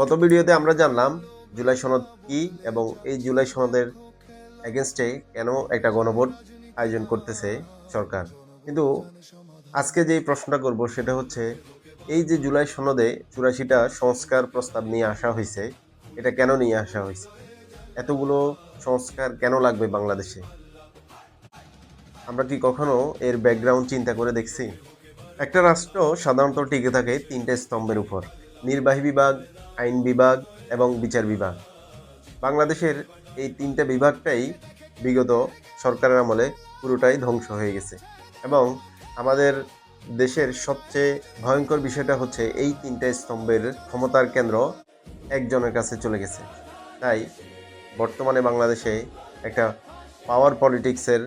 গত ভিডিওতে আমরা জানলাম জুলাই সনদ কি এবং এই জুলাই সনদের এগেনস্টে কেন একটা গণভোট আয়োজন করতেছে সরকার। কিন্তু আজকে যে প্রশ্নটা করব সেটা হচ্ছে, এই যে জুলাই সনদে চুরাশিটা সংস্কার প্রস্তাব নিয়ে আসা হয়েছে, এটা কেন নিয়ে আসা হয়েছে? এতগুলো সংস্কার কেন লাগবে বাংলাদেশে? আমরা কি কখনো এর ব্যাকগ্রাউন্ড চিন্তা করে দেখছি? একটা রাষ্ট্র সাধারণত টিকে থাকে তিনটে স্তম্ভের উপর। নির্বাহী বিভাগ, আইন বিভাগ এবং বিচার বিভাগ। বাংলাদেশের এই তিনটা বিভাগটাই বিগত সরকারের আমলে পুরোটাই ধ্বংস হয়ে গেছে এবং আমাদের দেশের সবচেয়ে ভয়ঙ্কর বিষয়টা হচ্ছে এই তিনটা স্তম্ভের ক্ষমতার কেন্দ্র একজনের কাছে চলে গেছে। তাই বর্তমানে বাংলাদেশে একটা পাওয়ার পলিটিক্সের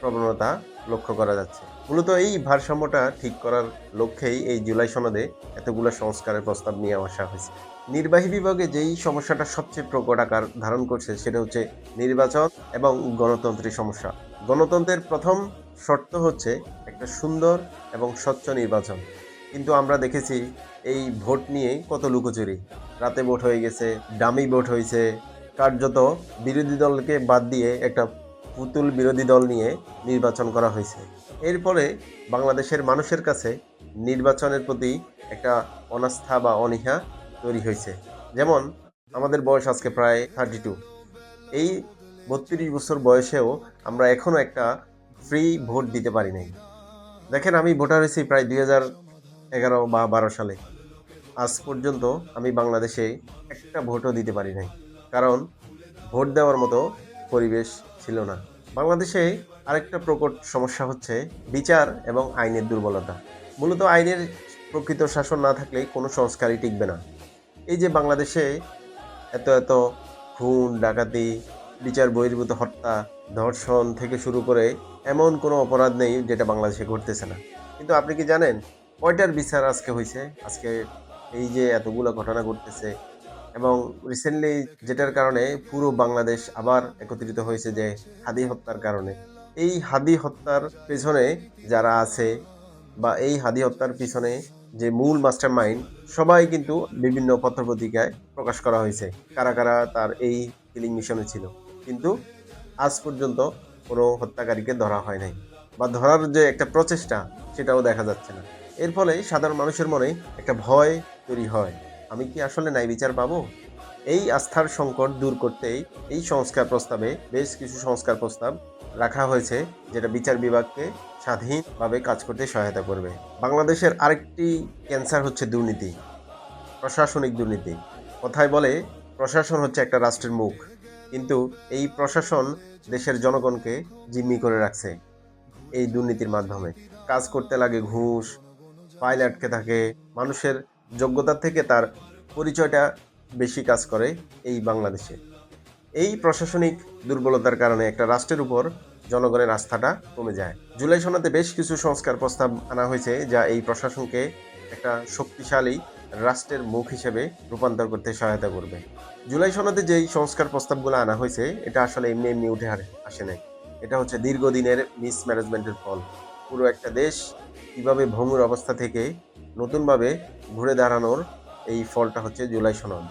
প্রবণতা লক্ষ্য করা যাচ্ছে। মূলত এই ভারসাম্যটা ঠিক করার লক্ষ্যেই এই জুলাই সনদে এতগুলো সংস্কারের প্রস্তাব নিয়ে আসা হয়েছে। নির্বাহী বিভাগে যেই সমস্যাটা সবচেয়ে প্রকট আকার ধারণ করছে সেটা হচ্ছে নির্বাচন এবং গণতন্ত্রের সমস্যা। গণতন্ত্রের প্রথম শর্ত হচ্ছে একটা সুন্দর এবং স্বচ্ছ নির্বাচন। কিন্তু আমরা দেখেছি এই ভোট নিয়ে কত লুকোচুরি। রাতে ভোট হয়ে গেছে ডামি ভোট হয়েছে। কার্যত বিরোধী দলকে বাদ দিয়ে একটা পুতুল বিরোধী দল নিয়ে নির্বাচন করা হয়েছে। এরপরে বাংলাদেশের মানুষের কাছে নির্বাচনের প্রতি একটা অনাস্থা বা অনীহা তৈরি হয়েছে। যেমন আমাদের বয়স আজকে প্রায় থার্টি টু এই বত্রিশ বছর বয়সেও আমরা এখনও একটা ফ্রি ভোট দিতে পারি নাই। দেখেন আমি ভোটার হয়েছি প্রায় দুই হাজার এগারো বা বারো সালে। আজ পর্যন্ত আমি বাংলাদেশে একটা ভোটও দিতে পারি নাই। কারণ ভোট দেওয়ার মতো পরিবেশ ছিল না। বাংলাদেশে আরেকটা প্রকট সমস্যা হচ্ছে বিচার এবং আইনের দুর্বলতা। মূলত আইনের প্রকৃত শাসন না থাকলে কোনো সংস্কারই টিকবে না। এই যে বাংলাদেশে এত এত খুন, ডাকাতি, বিচার বহির্ভূত হত্যা, ধর্ষণ থেকে শুরু করে এমন কোনো অপরাধ নেই যেটা বাংলাদেশে ঘটতেছে না। কিন্তু আপনি কি জানেন কয়টার বিচার আজকে হয়েছে আজকে এই যে এতগুলো ঘটনা ঘটতেছে এবং রিসেন্টলি যেটার কারণে পুরো বাংলাদেশ আবার একত্রিত হয়েছে যে হাদি হত্যার কারণে। এই হাদি হত্যার পেছনে যারা আছে বা এই হাদি হত্যার পিছনে যে মূল মাস্টার মাইন্ড সবাই কিন্তু বিভিন্ন পত্রপত্রিকায় প্রকাশ করা হয়েছে, কারা কারা তার এই কিলিং মিশনে ছিল। কিন্তু আজ পর্যন্ত কোনো হত্যাকারীকে ধরা হয় নাই বা ধরার যে একটা প্রচেষ্টা, সেটাও দেখা যাচ্ছে না। এর ফলে সাধারণ মানুষের মনে একটা ভয় তৈরি হয়। আমি কি আসলে ন্যায় বিচার পাবো? এই আস্থার সংকট দূর করতেই এই সংস্কার প্রস্তাবে বেশ কিছু সংস্কার প্রস্তাব রাখা হয়েছে, যেটা বিচার বিভাগকে স্বাধীনভাবে কাজ করতে সহায়তা করবে। বাংলাদেশের আরেকটি ক্যান্সার হচ্ছে দুর্নীতি, প্রশাসনিক দুর্নীতি। কথায় বলে, প্রশাসন হচ্ছে একটা রাষ্ট্রের মুখ, কিন্তু এই প্রশাসন দেশের জনগণকে জিম্মি করে রাখছে এই দুর্নীতির মাধ্যমে। কাজ করতে লাগে ঘুষ ফাইল আটকে থাকে, মানুষের যোগ্যতার থেকে তার পরিচয়টা বেশি কাজ করে এই বাংলাদেশে। এই প্রশাসনিক দুর্বলতার কারণে একটা রাষ্ট্রের উপর জনগণের আস্থাটা কমে যায়। জুলাই সনদে বেশ কিছু সংস্কার প্রস্তাব আনা হয়েছে যা এই প্রশাসনকে একটা শক্তিশালী রাষ্ট্রের মুখ হিসেবে রূপান্তর করতে সহায়তা করবে। জুলাই সনদে যেই সংস্কার প্রস্তাবগুলো আনা হয়েছে, এটা আসলে এমনি এমনি উঠে আসে নাই। এটা হচ্ছে দীর্ঘদিনের মিসম্যানেজমেন্টের ফল। পুরো একটা দেশ কীভাবে ভঙ্গুর অবস্থা থেকে নতুনভাবে ঘুরে দাঁড়ানোর এই ফলটা হচ্ছে জুলাই সনদ।